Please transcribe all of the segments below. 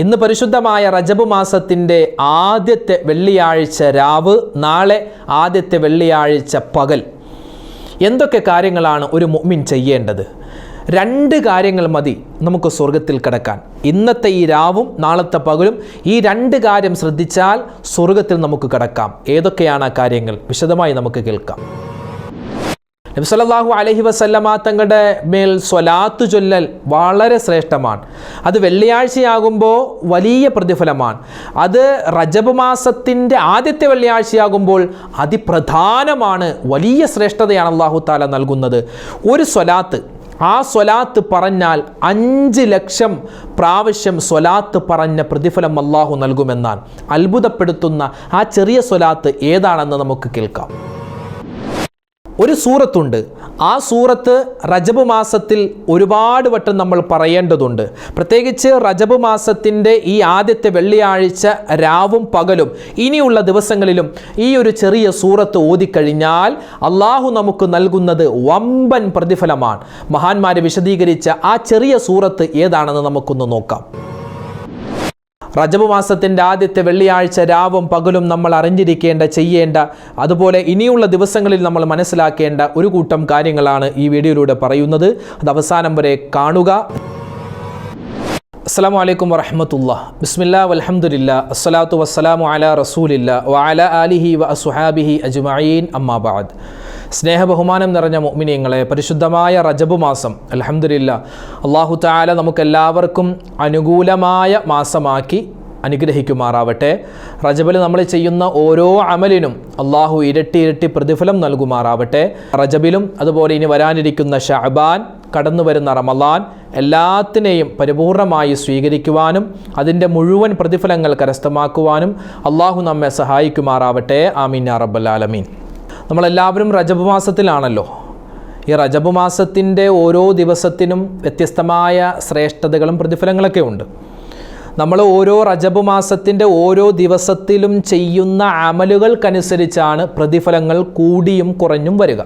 ഇന്ന് പരിശുദ്ധമായ റജബ് മാസത്തിന്റെ ആദ്യത്തെ വെള്ളിയാഴ്ച രാവ് നാളെ ആദ്യത്തെ വെള്ളിയാഴ്ച പകൽ. എന്തൊക്കെ കാര്യങ്ങളാണ് ഒരു മുമ്മിൻ ചെയ്യേണ്ടത്? രണ്ട് കാര്യങ്ങൾ മതി നമുക്ക് സ്വർഗത്തിൽ കിടക്കാൻ. ഇന്നത്തെ ഈ രാവും നാളത്തെ പകലും ഈ രണ്ട് കാര്യം ശ്രദ്ധിച്ചാൽ സ്വർഗത്തിൽ നമുക്ക് കിടക്കാം. ഏതൊക്കെയാണ് ആ കാര്യങ്ങൾ? വിശദമായി നമുക്ക് കേൾക്കാം. നബി സല്ലല്ലാഹു അലൈഹി വസല്ലമ തങ്ങളുടെ മേൽ സ്വലാത്തു ചൊല്ലൽ വളരെ ശ്രേഷ്ഠമാണ്. അത് വെള്ളിയാഴ്ചയാകുമ്പോൾ വലിയ പ്രതിഫലമാണ്. അത് റജബ് മാസത്തിന്റെ ആദ്യത്തെ വെള്ളിയാഴ്ചയാകുമ്പോൾ അതിപ്രധാനമാണ് വലിയ ശ്രേഷ്ഠതയാണ് അള്ളാഹു താല നൽകുന്നത്. ഒരു സ്വലാത്ത് ആ സ്വലാത്ത് പറഞ്ഞാൽ അഞ്ച് ലക്ഷം പ്രാവശ്യം സ്വലാത്ത് പറഞ്ഞ പ്രതിഫലം അള്ളാഹു നൽകുമെന്നാണ്. അത്ഭുതപ്പെടുത്തുന്ന ആ ചെറിയ സ്വലാത്ത് ഏതാണെന്ന് നമുക്ക് കേൾക്കാം. ഒരു സൂറത്തുണ്ട്. ആ സൂറത്ത് റജബ് മാസത്തിൽ ഒരുപാട് വട്ടം നമ്മൾ പറയേണ്ടതുണ്ട്. പ്രത്യേകിച്ച് റജബ് മാസത്തിന്റെ ഈ ആദ്യത്തെ വെള്ളിയാഴ്ച രാവും പകലും ഇനിയുള്ള ദിവസങ്ങളിലും ഈ ഒരു ചെറിയ സൂറത്ത് ഓതിക്കഴിഞ്ഞാൽ അള്ളാഹു നമുക്ക് നൽകുന്നത് വമ്പൻ പ്രതിഫലമാണ്. മഹാന്മാരെ വിശദീകരിച്ച ആ ചെറിയ സൂറത്ത് ഏതാണെന്ന് നമുക്കൊന്ന് നോക്കാം. റജബ് മാസത്തിന്റെ ആദ്യത്തെ വെള്ളിയാഴ്ച രാവും പകലും നമ്മൾ അറിഞ്ഞിരിക്കേണ്ട ചെയ്യേണ്ട അതുപോലെ ഇനിയുള്ള ദിവസങ്ങളിൽ നമ്മൾ മനസ്സിലാക്കേണ്ട ഒരു കൂട്ടം കാര്യങ്ങളാണ് ഈ വീഡിയോയിലൂടെ പറയുന്നത്. അത് അവസാനം വരെ കാണുക. അസ്സാം വലൈക്കും വറഹമത്തുള്ള. ബിസ്മില്ലാ വലഹമുല്ല അസ്സലാത്തു വസ്സലാമു അല റസൂലില്ല. വഅല അലിഹി വ അസുഹാബിഹി അജ്മഈൻ. അമ്മാബാദ് സ്നേഹബഹുമാനം നിറഞ്ഞ മുഅ്മിനീങ്ങളെ പരിശുദ്ധമായ റജബ് മാസം അലഹമുല്ല അള്ളാഹു താല നമുക്കെല്ലാവർക്കും അനുകൂലമായ മാസമാക്കി അനുഗ്രഹിക്കുമാറാവട്ടെ. റജബിൽ നമ്മൾ ചെയ്യുന്ന ഓരോ അമലിനും അള്ളാഹു ഇരട്ടി ഇരട്ടി പ്രതിഫലം നൽകുമാറാവട്ടെ. റജബിലും അതുപോലെ ഇനി വരാനിരിക്കുന്ന ഷഅബാൻ കടന്നു വരുന്ന റമലാൻ എല്ലാത്തിനെയും പരിപൂർണമായി സ്വീകരിക്കുവാനും അതിന്റെ മുഴുവൻ പ്രതിഫലങ്ങൾ കരസ്ഥമാക്കുവാനും അള്ളാഹു നമ്മെ സഹായിക്കുമാറാവട്ടെ. ആമീൻ അറബുലാലമീൻ നമ്മളെല്ലാവരും റജബ് മാസത്തിലാണല്ലോ. ഈ റജബ് മാസത്തിന്റെ ഓരോ ദിവസത്തിനും വ്യത്യസ്തമായ ശ്രേഷ്ഠതകളും പ്രതിഫലങ്ങളൊക്കെ ഉണ്ട്. നമ്മൾ ഓരോ റജബ് മാസത്തിന്റെ ഓരോ ദിവസത്തിലും ചെയ്യുന്ന അമലുകൾക്കനുസരിച്ചാണ് പ്രതിഫലങ്ങൾ കൂടിയും കുറഞ്ഞും വരിക.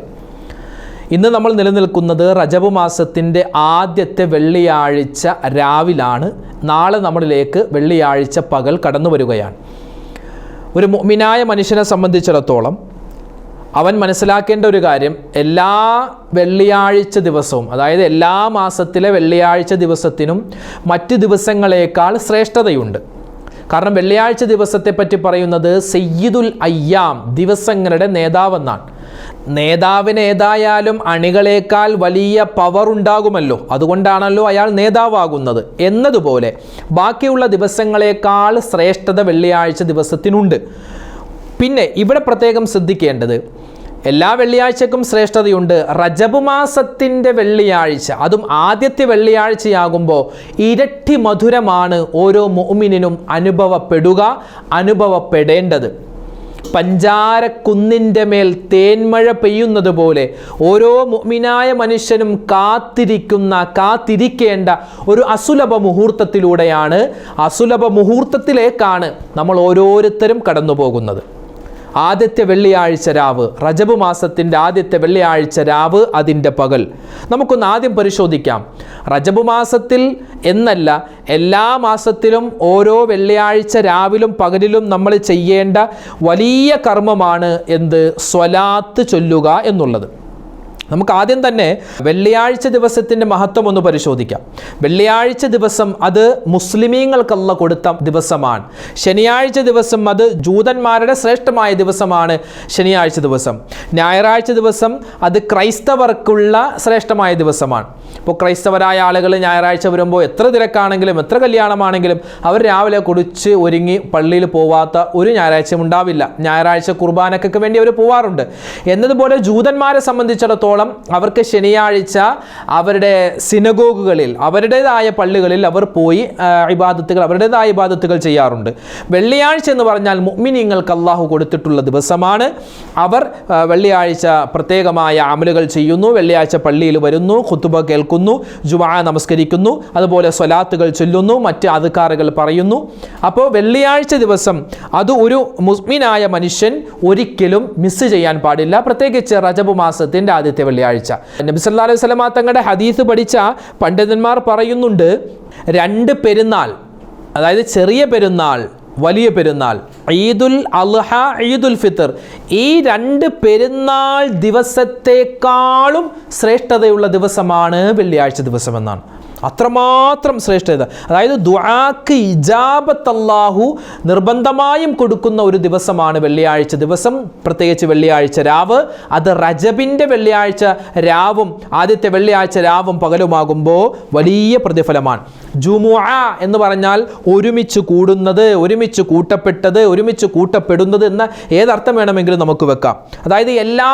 ഇന്ന് നമ്മൾ നിലനിൽക്കുന്നത് റജബ് മാസത്തിന്റെ ആദ്യത്തെ വെള്ളിയാഴ്ച രാവിലാണ്. നാളെ നമ്മളിലേക്ക് വെള്ളിയാഴ്ച പകൽ കടന്നു വരികയാണ്. ഒരു മുഅ്മിനായ മനുഷ്യനെ സംബന്ധിച്ചിടത്തോളം അവൻ മനസ്സിലാക്കേണ്ട ഒരു കാര്യം എല്ലാ വെള്ളിയാഴ്ച ദിവസവും അതായത് എല്ലാ മാസത്തിലെ വെള്ളിയാഴ്ച ദിവസത്തിനും മറ്റ് ദിവസങ്ങളേക്കാൾ ശ്രേഷ്ഠതയുണ്ട്. കാരണം വെള്ളിയാഴ്ച ദിവസത്തെ പറ്റി പറയുന്നത് സയ്യിദുൽ അയ്യാം ദിവസങ്ങളുടെ നേതാവെന്നാണ്. നേതാവിന് ഏതായാലും അണികളേക്കാൾ വലിയ പവർ ഉണ്ടാകുമല്ലോ. അതുകൊണ്ടാണല്ലോ അയാൾ നേതാവാകുന്നത്. എന്നതുപോലെ ബാക്കിയുള്ള ദിവസങ്ങളേക്കാൾ ശ്രേഷ്ഠത വെള്ളിയാഴ്ച ദിവസത്തിനുണ്ട്. പിന്നെ ഇവിടെ പ്രത്യേകം ശ്രദ്ധിക്കേണ്ടത് എല്ലാ വെള്ളിയാഴ്ചക്കും ശ്രേഷ്ഠതയുണ്ട്. റജബ് മാസത്തിന്റെ വെള്ളിയാഴ്ച. അതും ആദ്യത്തെ വെള്ളിയാഴ്ചയാകുമ്പോൾ ഇരട്ടി മധുരമാണ് ഓരോ മോമിനും അനുഭവപ്പെടുക അനുഭവപ്പെടേണ്ടത്. പഞ്ചാരക്കുന്നിന്റെ മേൽ തേന്മഴ പെയ്യുന്നത് പോലെ ഓരോ മുഅ്മിനായ മനുഷ്യനും കാത്തിരിക്കുന്ന കാത്തിരിക്കേണ്ട ഒരു അസുലഭ മുഹൂർത്തത്തിലൂടെയാണ് അസുലഭ മുഹൂർത്തത്തിലേക്കാണ് നമ്മൾ ഓരോരുത്തരും കടന്നു പോകുന്നത് ആദ്യത്തെ വെള്ളിയാഴ്ച രാവ്. റജബ് മാസത്തിന്റെ ആദ്യത്തെ വെള്ളിയാഴ്ച രാവ് അതിന്റെ പകൽ. നമുക്കൊന്ന് ആദ്യം പരിശോധിക്കാം. റജബ് മാസത്തിൽ എന്നല്ല എല്ലാ മാസത്തിലും ഓരോ വെള്ളിയാഴ്ച രാവിലും പകലിലും നമ്മൾ ചെയ്യേണ്ട വലിയ കർമ്മമാണ് എന്ത്? സ്വലാത്ത് ചൊല്ലുക എന്നുള്ളത്. നമുക്ക് ആദ്യം തന്നെ വെള്ളിയാഴ്ച ദിവസത്തിന്റെ മഹത്വം ഒന്ന് പരിശോധിക്കാം. വെള്ളിയാഴ്ച ദിവസം അത് മുസ്ലിമീങ്ങൾക്കുള്ള കൊടുത്ത ദിവസമാണ്. ശനിയാഴ്ച ദിവസം അത് ജൂതന്മാരുടെ ശ്രേഷ്ഠമായ ദിവസമാണ് ശനിയാഴ്ച ദിവസം. ഞായറാഴ്ച ദിവസം അത് ക്രൈസ്തവർക്കുള്ള ശ്രേഷ്ഠമായ ദിവസമാണ്. ഇപ്പോൾ ക്രൈസ്തവരായ ആളുകൾ ഞായറാഴ്ച വരുമ്പോൾ എത്ര തിരക്കാണെങ്കിലും എത്ര കല്യാണമാണെങ്കിലും അവർ രാവിലെ കുടിച്ച് ഒരുങ്ങി പള്ളിയിൽ പോവാത്ത ഒരു ഞായറാഴ്ചയും ഉണ്ടാവില്ല. ഞായറാഴ്ച കുർബാനക്കൊക്കെ വേണ്ടി അവർ പോവാറുണ്ട്. എന്നതുപോലെ ജൂതന്മാരെ സംബന്ധിച്ചിടത്തോളം അവർക്ക് ശനിയാഴ്ച അവരുടെ സിനഗോഗുകളിൽ അവരുടേതായ പള്ളികളിൽ അവർ പോയി ഇബാദത്തുകൾ അവരുടേതായ ഇബാദത്തുകൾ ചെയ്യാറുണ്ട്. വെള്ളിയാഴ്ച എന്ന് പറഞ്ഞാൽ മുഅ്മിനീങ്ങൾക്ക് അള്ളാഹു കൊടുത്തിട്ടുള്ള ദിവസമാണ്. അവർ വെള്ളിയാഴ്ച പ്രത്യേകമായ അമലുകൾ ചെയ്യുന്നു വെള്ളിയാഴ്ച പള്ളിയിൽ വരുന്നു കുത്തുബ കേൾക്കുന്നു ജുമാ നമസ്കരിക്കുന്നു അതുപോലെ സ്വലാത്തുകൾ ചൊല്ലുന്നു മറ്റ് അധികാരികൾ പറയുന്നു. അപ്പോൾ വെള്ളിയാഴ്ച ദിവസം അത് ഒരു മുസ്മിനായ മനുഷ്യൻ ഒരിക്കലും മിസ് ചെയ്യാൻ പാടില്ല. പ്രത്യേകിച്ച് റജബ് മാസത്തിന്റെ ആദ്യത്തെ വെള്ളിയാഴ്ച. നബി സല്ലല്ലാഹു അലൈഹി വസല്ലമ തങ്ങളുടെ ഹദീസ് പഠിച്ച പണ്ഡിതന്മാർ പറയുന്നുണ്ട് രണ്ട് പെരുന്നാൾ അതായത് ചെറിയ പെരുന്നാൾ വലിയ പെരുന്നാൾ ഈദുൽ അൽഹ ഈദുൽ ഫിത്തർ ഈ രണ്ട് പെരുന്നാൾ ദിവസത്തെക്കാളും ശ്രേഷ്ഠതയുള്ള ദിവസമാണ് വെള്ളിയാഴ്ച ദിവസം എന്നാണ് അത്രമാത്രം ശ്രേഷ്ഠത. അതായത് ദുആക്ക് ഇജാബത്ത് അല്ലാഹു നിർബന്ധമായും കൊടുക്കുന്ന ഒരു ദിവസമാണ് വെള്ളിയാഴ്ച ദിവസം. പ്രത്യേകിച്ച് വെള്ളിയാഴ്ച രാവ്. അത് റജബിന്റെ വെള്ളിയാഴ്ച രാവും ആദ്യത്തെ വെള്ളിയാഴ്ച രാവും പകലുമാകുമ്പോൾ വലിയ പ്രതിഫലമാണ്. ജുമുഅ എന്ന് പറഞ്ഞാൽ ഒരുമിച്ച് കൂടുന്നത് ഒരുമിച്ച് കൂട്ടപ്പെട്ടത് ഒരുമിച്ച് കൂട്ടപ്പെടുന്നത് എന്ന ഏതർത്ഥം വേണമെങ്കിലും നമുക്ക് വെക്കാം. അതായത് എല്ലാ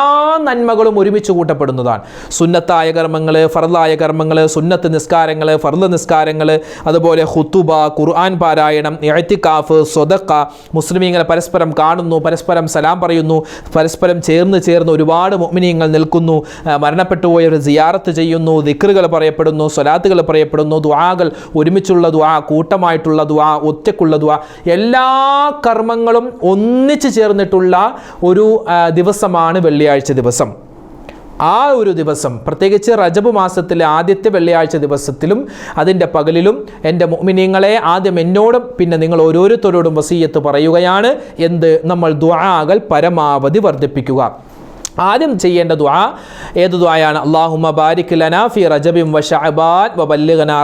നന്മകളും ഒരുമിച്ച് കൂട്ടപ്പെടുന്നതാണ്. സുന്നത്തായ കർമ്മങ്ങൾ ഫർദായ കർമ്മങ്ങൾ സുന്നത്ത് നിസ്കാരങ്ങൾ ഫർദ് നിസ്കാരങ്ങൾ അതുപോലെ ഹുത്തുബ ഖുർആൻ പാരായണം എഴത്തിക്കാഫ് സ്വതക്ക മുസ്ലിമീങ്ങളെ പരസ്പരം കാണുന്നു പരസ്പരം സലാം പറയുന്നു പരസ്പരം ചേർന്ന് ചേർന്ന് ഒരുപാട് മൊമിനീങ്ങൾ നിൽക്കുന്നു മരണപ്പെട്ടുപോയവർ സിയാറത്ത് ചെയ്യുന്നു ദിക്റുകൾ പറയപ്പെടുന്നു സ്വലാത്തുകൾ പറയപ്പെടുന്നു ദുആകൾ ഒരുമിച്ചുള്ള ദുആ കൂട്ടമായിട്ടുള്ള ദുആ ഒറ്റക്കുള്ള ദുആ എല്ലാ കർമ്മങ്ങളും ഒന്നിച്ചു ചേർന്നിട്ടുള്ള ഒരു ദിവസമാണ് വെള്ളിയാഴ്ച ദിവസം. ആ ഒരു ദിവസം പ്രത്യേകിച്ച് റജബ് മാസത്തിലെ ആദ്യത്തെ വെള്ളിയാഴ്ച ദിവസത്തിലും അതിന്റെ പകലിലും എന്റെ മുഅ്മിനീങ്ങളെ ആദ്യം എന്നോടും പിന്നെ നിങ്ങൾ ഓരോരുത്തരോടും വസീയത്ത് പറയുകയാണ്. എന്ത്? നമ്മൾ ദ്വാകൾ പരമാവധി വർദ്ധിപ്പിക്കുക. ആദ്യം ചെയ്യേണ്ട ദുആ ഏത് ദുആയാണ്? അല്ലാഹുമ്മ ബാരിക് ലനാ ഫി റജബിൻ വ ശഅബാൻ വ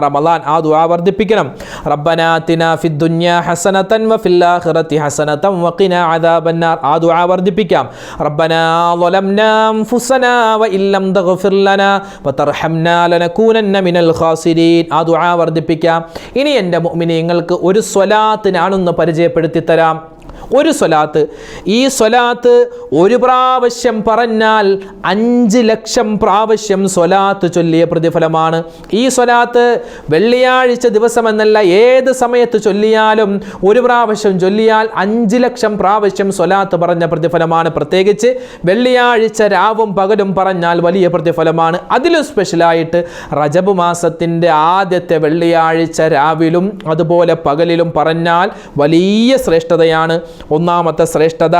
റമളാൻ. ആ ദുആ വർദ്ധിപ്പിക്കണം. റബ്ബനാ ഫി ദുനിയ ഹസനതൻ വ ഫിൽ ആഖിറതി ഹസനതൻ വ അദാബന്നാർ. ആ ദുആ വർദ്ധിപ്പിക്കാം. റബ്ബനാ ളലംനാ ഫുസനാ വ ഇല്ലം തഗ്ഫിർ ലനാ വ തർഹംനാ ലനകൂനന്ന മിനൽ ഖാസിരീൻ. ആ ദുആ വർദ്ധിപ്പിക്കാം. ഇനി എന്റെ മുഅ്മിനീങ്ങൾക്ക് ഒരു സ്വലാത്തിനാണ് ഒന്ന് പരിചയപ്പെടുത്തി തരാം ഒരു സ്വലാത്ത്. ഈ സ്വലാത്ത് ഒരു പ്രാവശ്യം പറഞ്ഞാൽ അഞ്ച് ലക്ഷം പ്രാവശ്യം സ്വലാത്ത് ചൊല്ലിയ പ്രതിഫലമാണ്. ഈ സ്വലാത്ത് വെള്ളിയാഴ്ച ദിവസം എന്നല്ല ഏത് സമയത്ത് ചൊല്ലിയാലും ഒരു പ്രാവശ്യം ചൊല്ലിയാൽ അഞ്ച് ലക്ഷം പ്രാവശ്യം സ്വലാത്ത് പറഞ്ഞ പ്രതിഫലമാണ്. പ്രത്യേകിച്ച് വെള്ളിയാഴ്ച രാവും പകലും പറഞ്ഞാൽ വലിയ പ്രതിഫലമാണ്. അതിലും സ്പെഷ്യലായിട്ട് റജബ് മാസത്തിന്റെ ആദ്യത്തെ വെള്ളിയാഴ്ച രാവിലും അതുപോലെ പകലിലും പറഞ്ഞാൽ വലിയ ശ്രേഷ്ഠതയാണ്. ഒന്നാമത്തെ ശ്രേഷ്ഠത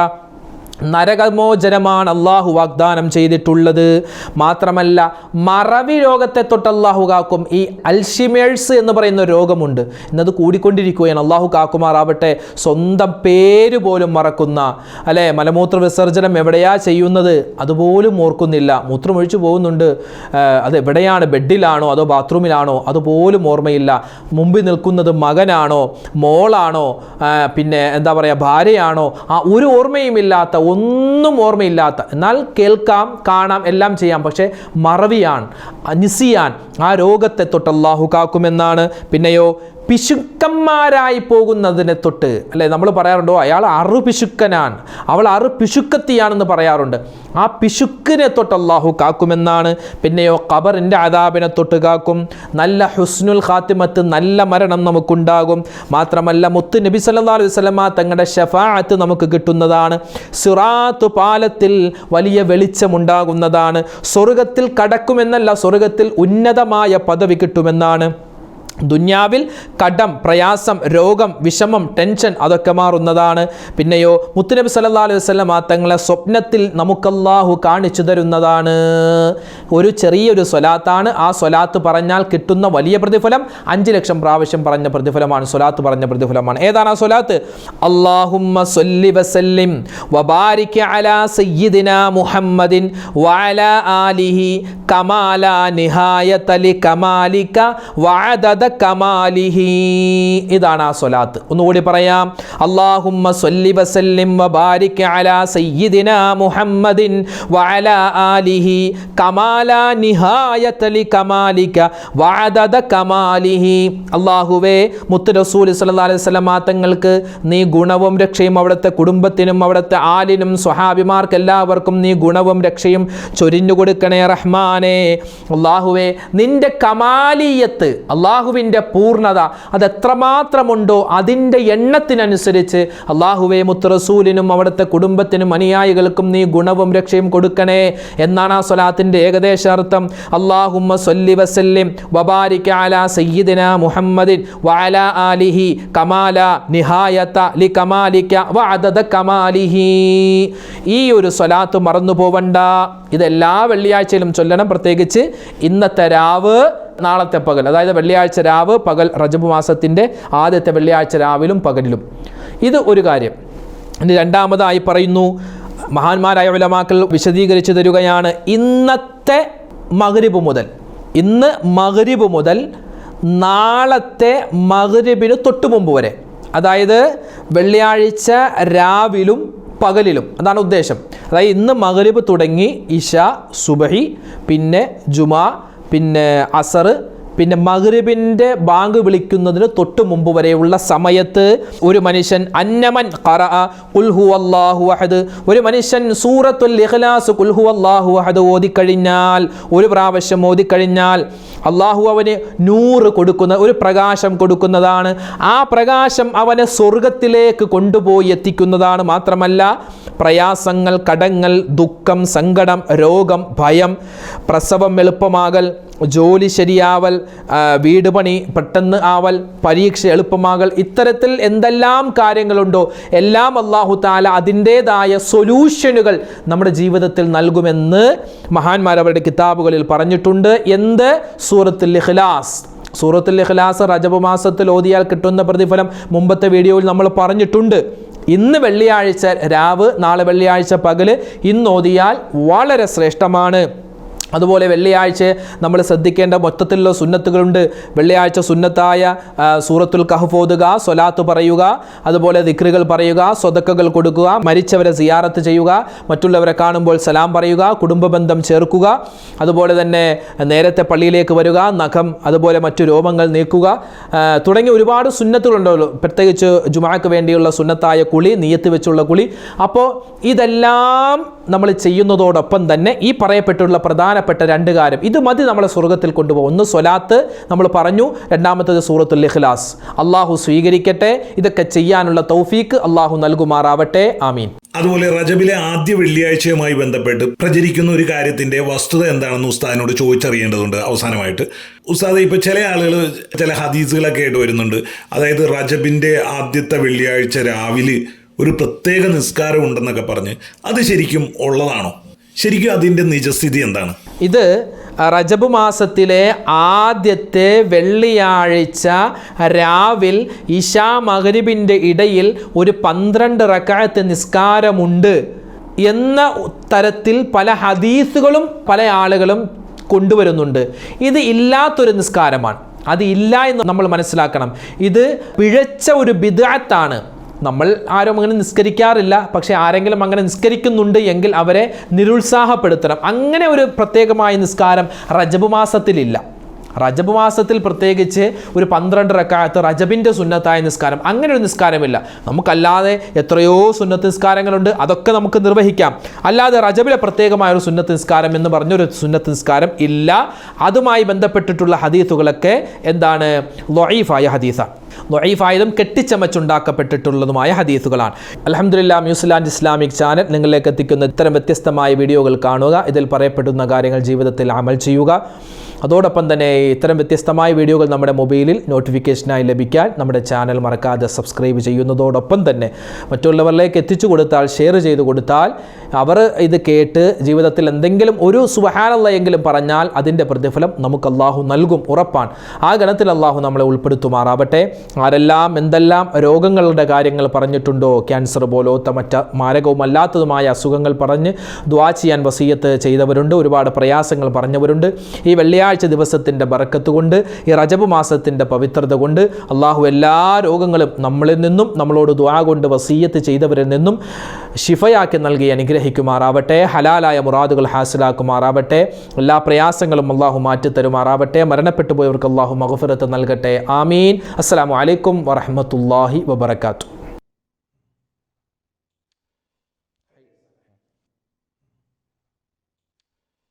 നരകമോചനമാണ് അള്ളാഹു വാഗ്ദാനം ചെയ്തിട്ടുള്ളത്. മാത്രമല്ല മറവി രോഗത്തെ തൊട്ട് അള്ളാഹു കാക്കും. ഈ അൽഷിമേഴ്സ് എന്ന് പറയുന്ന രോഗമുണ്ട്. എന്നത് കൂടിക്കൊണ്ടിരിക്കുകയാണ്. അള്ളാഹു കാക്കുമാറാവട്ടെ. സ്വന്തം പേര് പോലും മറക്കുന്ന അല്ലെ? മലമൂത്ര വിസർജനം എവിടെയാ ചെയ്യുന്നത്? അതുപോലും ഓർക്കുന്നില്ല. മൂത്രമൊഴിച്ചു പോകുന്നുണ്ട്. അത് എവിടെയാണ് ബെഡിലാണോ? അതോ ബാത്റൂമിലാണോ? അതുപോലും ഓർമ്മയില്ല. മുമ്പിൽ നിൽക്കുന്നത് മകനാണോ? മോളാണോ? പിന്നെ എന്താ പറയുക ഭാര്യയാണോ? ആ ഒരു ഓർമ്മയുമില്ലാത്ത ഒന്നും ഓർമ്മയില്ലാത്ത എന്നാൽ കേൾക്കാം കാണാം എല്ലാം ചെയ്യാം. പക്ഷേ മറവിയാൻ നിസിയാൻ ആ രോഗത്തെ തൊട്ട് അള്ളാഹു കാക്കുമെന്നാണ്. പിന്നെയോ പിശുക്കന്മാരായി പോകുന്നതിനെ തൊട്ട് അല്ലേ? നമ്മൾ പറയാറുണ്ടോ അയാൾ അറു പിശുക്കനാണ്. അവൾ അറു പിശുക്കത്തിയാണെന്ന് പറയാറുണ്ട്. ആ പിശുക്കിനെ തൊട്ട് അള്ളാഹു കാക്കുമെന്നാണ്. പിന്നെയോ ഖബറിന്റെ അതാപിനെ തൊട്ട് കാക്കും. നല്ല ഹുസ്നുൽ ഖാത്തിമത്ത് നല്ല മരണം നമുക്കുണ്ടാകും. മാത്രമല്ല മുത്ത് നബി സല്ലാ അലൈഹി വസല്ലമ തങ്ങളുടെ ഷഫാഅത്ത് നമുക്ക് കിട്ടുന്നതാണ്. സിറാത്ത് പാലത്തിൽ വലിയ വെളിച്ചമുണ്ടാകുന്നതാണ്. സ്വർഗത്തിൽ കടക്കുമെന്നല്ല സ്വർഗത്തിൽ ഉന്നതമായ പദവി കിട്ടുമെന്നാണ്. ദുന്യാവിൽ കടം പ്രയാസം രോഗം വിഷമം ടെൻഷൻ അതൊക്കെ മാറുന്നതാണ്. പിന്നെയോ മുത്തുനബി സല്ലാ അലൈഹി വസ്ലം ആ തങ്ങളെ സ്വപ്നത്തിൽ നമുക്കല്ലാഹു കാണിച്ചു തരുന്നതാണ്. ഒരു ചെറിയൊരു സ്വലാത്താണ്. ആ സ്വലാത്ത് പറഞ്ഞാൽ കിട്ടുന്ന വലിയ പ്രതിഫലം അഞ്ച് ലക്ഷം പ്രാവശ്യം പറഞ്ഞ പ്രതിഫലമാണ്. സ്വലാത്ത് പറഞ്ഞ പ്രതിഫലമാണ്. ഏതാണ് ആ സ്വലാത്ത്? സല്ലി വസല്ലിം വബാരിക് അലാ മുഹമ്മദിൻ വഅലാ ആലിഹി കമാല കമാലിക വഅദദ കമാലിഹി. ഇതാണ് ആ സ്വലാത്ത്. ഒന്നുകൂടി പറയാം. അല്ലാഹുമ്മ സല്ലി വസല്ലിം വബാരിക് അലാ സയ്യിദിന മുഹമ്മദിൻ വഅലാ ആലിഹി കമാല നിഹായത ലി കമാലിക വഅദദ കമാലിഹി. അല്ലാഹുവേ മുത്ത് റസൂൽ സല്ലല്ലാഹു അലൈഹി വസല്ലം തങ്ങൾക്ക് നീ ഗുണവും രക്ഷയും അവിടുത്തെ കുടുംബത്തിനും അവിടുത്തെ ആലിനും സ്വഹാബിമാർക്ക് എല്ലാവർക്കും നീ ഗുണവും രക്ഷയും ചൊരിഞ്ഞു കൊടുക്കണേ റഹ്മാനേ. അള്ളാഹുവേ നിന്റെ കമാലീയത്ത് അള്ളാഹുവിന്റെ പൂർണത അത് എത്രമാത്രമുണ്ടോ അതിന്റെ എണ്ണത്തിനനുസരിച്ച് അള്ളാഹുവേ മുത്തറസൂലിനും അവിടുത്തെ കുടുംബത്തിനും അനുയായികൾക്കും നീ ഗുണവും രക്ഷയും കൊടുക്കണേ എന്നാണ് ആ സ്വലാത്തിന്റെ ഏകദേശ അർത്ഥം അള്ളാഹുമ്മ സല്ലി വസല്ലിം വബാരിക അലാ സയ്യിദിന മുഹമ്മദിൻ വഅലാ ആലിഹി കമാല നിഹായത ലി കമാലിക്ക വഅദദ കമാലിഹി. ഈ ഒരു സ്വലാത്ത് മറന്നു പോവണ്ട ഇതെല്ലാ വെള്ളിയാഴ്ചയിലും ചൊല്ലണം. പ്രത്യേകിച്ച് ഇന്നത്തെ രാവ് നാളത്തെ പകൽ അതായത് വെള്ളിയാഴ്ച രാവ് പകൽ റജബ് മാസത്തിന്റെ ആദ്യത്തെ വെള്ളിയാഴ്ച രാവിലും പകലിലും. ഇത് ഒരു കാര്യം. ഇനി രണ്ടാമതായി പറയുന്നു മഹാന്മാരായ ഉലമാക്കൾ വിശദീകരിച്ചു തരികയാണ് ഇന്നത്തെ മകരിബ് മുതൽ ഇന്ന് മകരിബ് മുതൽ നാളത്തെ മകരിബിന് തൊട്ടു മുമ്പ് വരെ അതായത് വെള്ളിയാഴ്ച രാവിലും പകലിലും. അതാണ് ഉദ്ദേശം. അതായത് ഇന്ന് മകരിബ് തുടങ്ങി ഇഷ സുബഹി പിന്നെ ജുമാ പിന്നെ അസർ പിന്നെ മഗ്രിബിന്റെ ബാങ്ക് വിളിക്കുന്നതിന് തൊട്ട് മുമ്പ് വരെയുള്ള സമയത്ത് ഒരു മനുഷ്യൻ അന്നമൻ ഖുൽ ഹുവല്ലാഹു അഹദ്. ഒരു മനുഷ്യൻ സൂറത്തുൽ ഇഖ്ലാസ് ഖുൽ ഹുവല്ലാഹു അഹദ് ഓതിക്കഴിഞ്ഞാൽ ഒരു പ്രാവശ്യം ഓതിക്കഴിഞ്ഞാൽ അള്ളാഹു അവന് നൂറ് കൊടുക്കുന്ന ഒരു പ്രകാശം കൊടുക്കുന്നതാണ്. ആ പ്രകാശം അവനെ സ്വർഗത്തിലേക്ക് കൊണ്ടുപോയി എത്തിക്കുന്നതാണ് മാത്രമല്ല പ്രയാസങ്ങൾ കടങ്ങൾ ദുഃഖം സങ്കടം രോഗം ഭയം പ്രസവം എളുപ്പമാകൽ ജോലി ശരിയാവൽ വീട് പണി പെട്ടെന്ന് ആവൽ പരീക്ഷ എളുപ്പമാകൽ ഇത്തരത്തിൽ എന്തെല്ലാം കാര്യങ്ങളുണ്ടോ എല്ലാം അള്ളാഹു താല അതിന്റേതായ സൊല്യൂഷനുകൾ നമ്മുടെ ജീവിതത്തിൽ നൽകുമെന്ന് മഹാന്മാർ അവരുടെ കിതാബുകളിൽ പറഞ്ഞിട്ടുണ്ട്. എന്ത്? സൂറത്തുൽ ഇഖ്ലാസ്. സൂറത്തുൽ ഇഖ്ലാസ് റജബ് മാസത്തിൽ ഓതിയാൽ കിട്ടുന്ന പ്രതിഫലം മുമ്പത്തെ വീഡിയോയിൽ നമ്മൾ പറഞ്ഞിട്ടുണ്ട്. ഇന്ന് വെള്ളിയാഴ്ച രാവ് നാളെ വെള്ളിയാഴ്ച പകൽ ഇന്ന് ഓതിയാൽ വളരെ ശ്രേഷ്ഠമാണ്. അതുപോലെ വെള്ളിയാഴ്ച നമ്മൾ ശ്രദ്ധിക്കേണ്ട മൊത്തത്തിലുള്ള സുന്നത്തുകളുണ്ട്. വെള്ളിയാഴ്ച സുന്നത്തായ സൂറത്തുൽ കഹഫ് ഓതുക സ്വലാത്ത് പറയുക അതുപോലെ ദിക്റുകൾ പറയുക സ്വതക്കകൾ കൊടുക്കുക മരിച്ചവരെ സിയാറത്ത് ചെയ്യുക മറ്റുള്ളവരെ കാണുമ്പോൾ സലാം പറയുക കുടുംബ ബന്ധം ചേർക്കുക അതുപോലെ തന്നെ നേരത്തെ പള്ളിയിലേക്ക് വരിക നഖം അതുപോലെ മറ്റു രോമങ്ങൾ നീക്കുക തുടങ്ങിയ ഒരുപാട് സുന്നത്തുകളുണ്ടല്ലോ പ്രത്യേകിച്ച് ജുമാക്ക് വേണ്ടിയുള്ള സുന്നത്തായ കുളി നീയത്ത് വെച്ചുള്ള കുളി. അപ്പോൾ ഇതെല്ലാം നമ്മൾ ചെയ്യുന്നതോടൊപ്പം തന്നെ ഈ പറയപ്പെട്ടുള്ള പ്രധാനപ്പെട്ട രണ്ട് കാര്യം. ഇത് മതി നമ്മളെ സ്വർഗത്തിൽ കൊണ്ടുപോകും ഒന്ന് സ്വലാത്ത് നമ്മൾ പറഞ്ഞു. രണ്ടാമത്തത് സൂറത്തുൽ ഇഖ്ലാസ്. അള്ളാഹു സ്വീകരിക്കട്ടെ. ഇതൊക്കെ ചെയ്യാനുള്ള തൗഫീക്ക് അള്ളാഹു നൽകുമാറാവട്ടെ. ആമീൻ. അതുപോലെ റജബിലെ ആദ്യ വെള്ളിയാഴ്ചയുമായി ബന്ധപ്പെട്ട് പ്രചരിക്കുന്ന ഒരു കാര്യത്തിന്റെ വസ്തുത എന്താണെന്ന് ഉസ്താദിനോട് ചോദിച്ചറിയേണ്ടതുണ്ട് അവസാനമായിട്ട്. ഉസ്താദ് ഇപ്പൊ ചില ആളുകൾ ചില ഹദീസുകളൊക്കെ ആയിട്ട് വരുന്നുണ്ട്. അതായത് റജബിന്റെ ആദ്യത്തെ വെള്ളിയാഴ്ച രാവിലെ ഒരു പ്രത്യേക നിസ്കാരം ഉണ്ടെന്നൊക്കെ പറഞ്ഞ് അത് ശരിക്കും ഉള്ളതാണോ? ശരിക്കും അതിന്റെ നിജസ്ഥിതി എന്താണ്? ഇത് റജബ് മാസത്തിലെ ആദ്യത്തെ വെള്ളിയാഴ്ച രാവിൽ ഇഷാ മകരിബിന്റെ ഇടയിൽ ഒരു പന്ത്രണ്ട് റക്കായത്തെ നിസ്കാരമുണ്ട് എന്ന തരത്തിൽ പല ഹദീസുകളും പല ആളുകളും കൊണ്ടുവരുന്നുണ്ട്. ഇത് ഇല്ലാത്തൊരു നിസ്കാരമാണ്. അത് ഇല്ല എന്ന് നമ്മൾ മനസ്സിലാക്കണം. ഇത് പിഴച്ച ഒരു ബിദാത്താണ് നമ്മൾ ആരും അങ്ങനെ നിസ്കരിക്കാറില്ല പക്ഷേ ആരെങ്കിലും അങ്ങനെ നിസ്കരിക്കുന്നുണ്ട് എങ്കിൽ അവരെ നിരുത്സാഹപ്പെടുത്തണം. അങ്ങനെ ഒരു പ്രത്യേകമായ നിസ്കാരം റജബ് മാസത്തിലില്ല. റജബ് മാസത്തിൽ പ്രത്യേകിച്ച് ഒരു പന്ത്രണ്ട് റക്കായത്ത് റജബിന്റെ സുന്നത്തായ നിസ്കാരം. അങ്ങനെ ഒരു നിസ്കാരമില്ല. നമുക്കല്ലാതെ എത്രയോ സുന്നത്ത് നിസ്കാരങ്ങളുണ്ട്. അതൊക്കെ നമുക്ക് നിർവഹിക്കാം. അല്ലാതെ റജബിലെ പ്രത്യേകമായ ഒരു സുന്നത്ത് നിസ്കാരം എന്ന് പറഞ്ഞൊരു സുന്നത്ത് നിസ്കാരം ഇല്ല. അതുമായി ബന്ധപ്പെട്ടിട്ടുള്ള ഹദീസുകളൊക്കെ എന്താണ്? ലൊയീഫായ ഹദീസാണ് ലൊയീഫായതും കെട്ടിച്ചമച്ചുണ്ടാക്കപ്പെട്ടിട്ടുള്ളതുമായ ഹദീസുകളാണ്. അലഹമുല്ല ന്യൂസിലാൻഡ് ഇസ്ലാമിക് ചാനൽ നിങ്ങളിലേക്ക് എത്തിക്കുന്ന ഇത്തരം വ്യത്യസ്തമായ വീഡിയോകൾ കാണുക. ഇതിൽ പറയപ്പെടുന്ന കാര്യങ്ങൾ ജീവിതത്തിൽ അമൽ ചെയ്യുക. അതോടൊപ്പം തന്നെ ഇത്തരം വ്യത്യസ്തമായ വീഡിയോകൾ നമ്മുടെ മൊബൈലിൽ നോട്ടിഫിക്കേഷനായി ലഭിക്കാൻ നമ്മുടെ ചാനൽ മറക്കാതെ സബ്സ്ക്രൈബ് ചെയ്യുന്നതോടൊപ്പം തന്നെ മറ്റുള്ളവരിലേക്ക് എത്തിച്ചു കൊടുത്താൽ ഷെയർ ചെയ്തു കൊടുത്താൽ അവർ ഇത് കേട്ട് ജീവിതത്തിൽ എന്തെങ്കിലും ഒരു സുഹാനല്ലയെങ്കിലും പറഞ്ഞാൽ അതിന്റെ പ്രതിഫലം നമുക്ക് അള്ളാഹു നൽകും ഉറപ്പാണ്. ആ ഗണത്തിൽ അള്ളാഹു നമ്മളെ ഉൾപ്പെടുത്തുമാറാവട്ടെ. ആരെല്ലാം എന്തെല്ലാം രോഗങ്ങളുടെ കാര്യങ്ങൾ പറഞ്ഞിട്ടുണ്ടോ ക്യാൻസർ പോലോത്ത മറ്റ് മാരകവുമല്ലാത്തതുമായ അസുഖങ്ങൾ പറഞ്ഞ് ദ്വാ ചെയ്യാൻ വസീയത്ത് ചെയ്തവരുണ്ട് ഒരുപാട് പ്രയാസങ്ങൾ പറഞ്ഞവരുണ്ട്. ഈ വെള്ളിയാഴ്ച ദിവസത്തിന്റെ ബറക്കത്ത് കൊണ്ട് ഈ റജബ് മാസത്തിന്റെ പവിത്രത കൊണ്ട് അള്ളാഹു എല്ലാ രോഗങ്ങളും നമ്മളിൽ നിന്നും നമ്മളോട് ദ്വാ കൊണ്ട് വസീയത്ത് ചെയ്തവരിൽ നിന്നും ഷിഫയാക്കി നൽകി അനുഗ്രഹിക്കുമാറാവട്ടെ ഹലാലായ മുറാദുകൾ ഹാസിലാക്കുമാറാവട്ടെ എല്ലാ പ്രയാസങ്ങളും അള്ളാഹു മാറ്റിത്തരുമാറാവട്ടെ മരണപ്പെട്ടു പോയവർക്ക് അള്ളാഹു മഹഫിറത്ത് നൽകട്ടെ ആമീൻ. അസ്സാം വലൈക്കും വറഹമത്തല്ലാഹി വബർക്കാത്തു